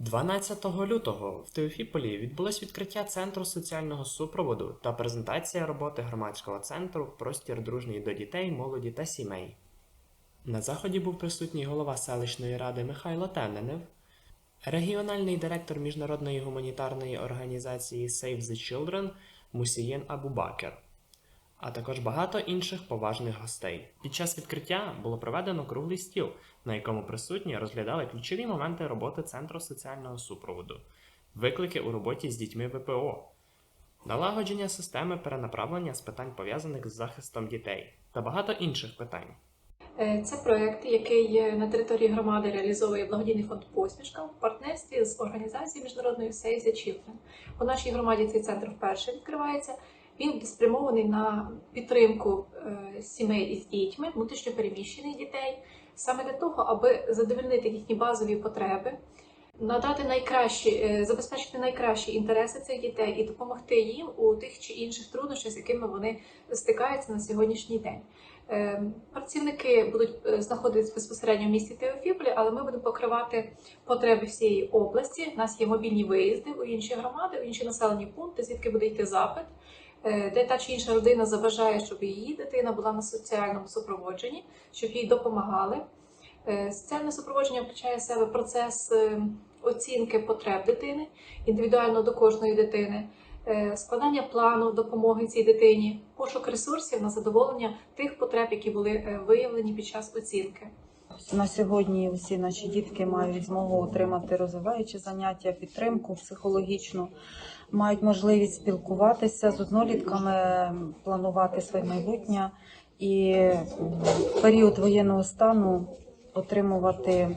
12 лютого в Теофіполі відбулось відкриття Центру соціального супроводу та презентація роботи громадського центру Простір дружній до дітей, молоді та сімей. На заході був присутній голова селищної ради Михайло Тененев, регіональний директор міжнародної гуманітарної організації Save the Children Мусієн Абубакер, а також багато інших поважних гостей. Під час відкриття було проведено круглий стіл, на якому присутні розглядали ключові моменти роботи Центру соціального супроводу, виклики у роботі з дітьми ВПО, налагодження системи перенаправлення з питань пов'язаних з захистом дітей та багато інших питань. Е, Це проект, який на території громади реалізовує благодійний фонд Посмішка в партнерстві з організацією міжнародною Save the Children. У нашій громаді цей центр вперше відкривається. Він спрямований на підтримку е, сімей із дітьми, внутрішньопереміщених дітей, саме для того, аби задовольнити їхні базові потреби, надати найкращі, е, забезпечити найкращі інтереси цих дітей і допомогти їм у тих чи інших труднощах, з якими вони стикаються на сьогоднішній день. Е, Працівники будуть знаходитися безпосередньо в місті Теофіполі, але ми будемо покривати потреби всієї області. У нас є мобільні виїзди у інші громади, у інші населені пункти, звідки буде йти запит, де та чи інша родина забажає, щоб її дитина була на соціальному супроводженні, щоб їй допомагали. Е, Соціальне супроводження включає в себе процес е, оцінки потреб дитини індивідуально до кожної дитини е, складання плану допомоги цій дитині, пошук ресурсів на задоволення тих потреб, які були е, виявлені під час оцінки. На сьогодні всі наші дітки мають змогу отримати розвиваючі заняття, підтримку психологічну, мають можливість спілкуватися з однолітками, планувати своє майбутнє і в період воєнного стану отримувати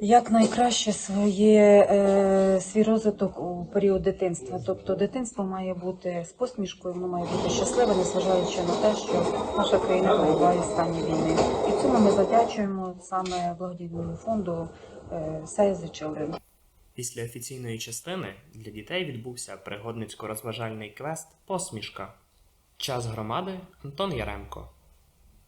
якнайкраще своє, е, свій розвиток у період дитинства. Тобто дитинство має бути з посмішкою, воно має бути щасливе, незважаючи на те, що наша країна перебуває в стані війни. І цьому ми завдячуємо саме благодійному фонду Save the Children. Після офіційної частини для дітей відбувся пригодницько-розважальний квест Посмішка. Час громади Антон Яремко.